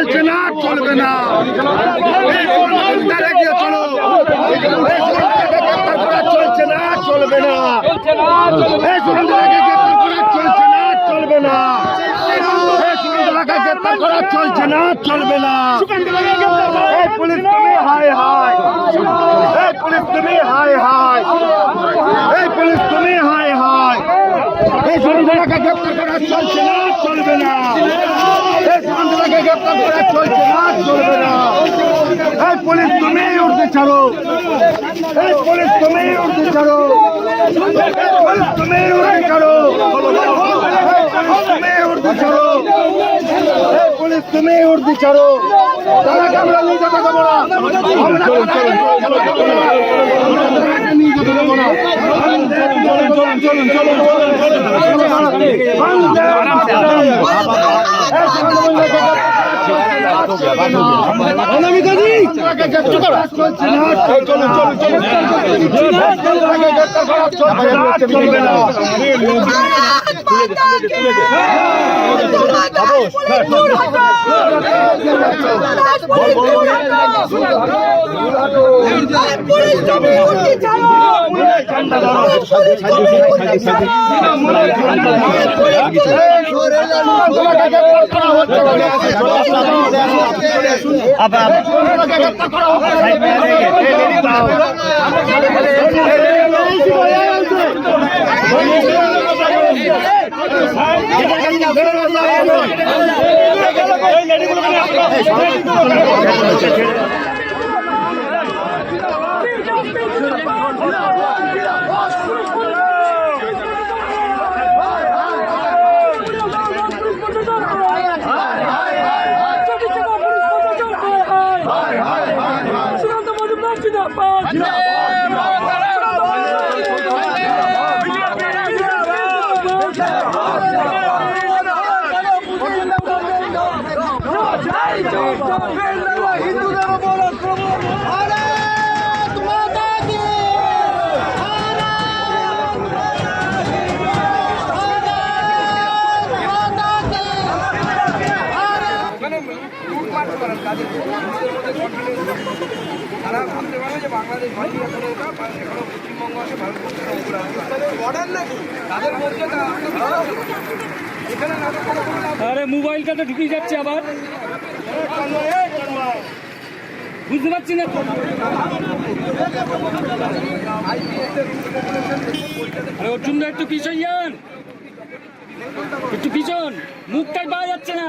চলছে না, চলবে না। চলছে না, চলবে না। চলছে না, চলবে না। পুলিশ তুমি হায় এই পুলিশ তুমি হায় হায় এই পুলিশ তুমি হায় হায় এই সরকারকে গ্রেপ্তার করা চলছে না এই পুলিশ তুমি উঠতে ছাড়ো এই পুলিশ তুমি উঠতে ছাড়ো পুলিশ তুমি উঠতে ছাড়ো তুমি ছাড়ো পুলিশ তুমি উঠতে ছাড়ো তারাকে আমরা নিয়ে যেতে দেবো চলুন চলুন চলবে না পুলিশ মজুমদার জিন্দাবাদ তারা ভাবতে পারে যে বাংলাদেশ এখানে এটা এখনও পশ্চিমবঙ্গ আছে ভারতবর্ষের তাদের মধ্যে এখানে আরে মোবাইলটা তো ঢুকে যাচ্ছে আবার। বুঝতে পারছি না। তো। আরে অর্জুন দা একটু পিছন যান। একটু পিছন। মুখটাই পাওয়া যাচ্ছে না।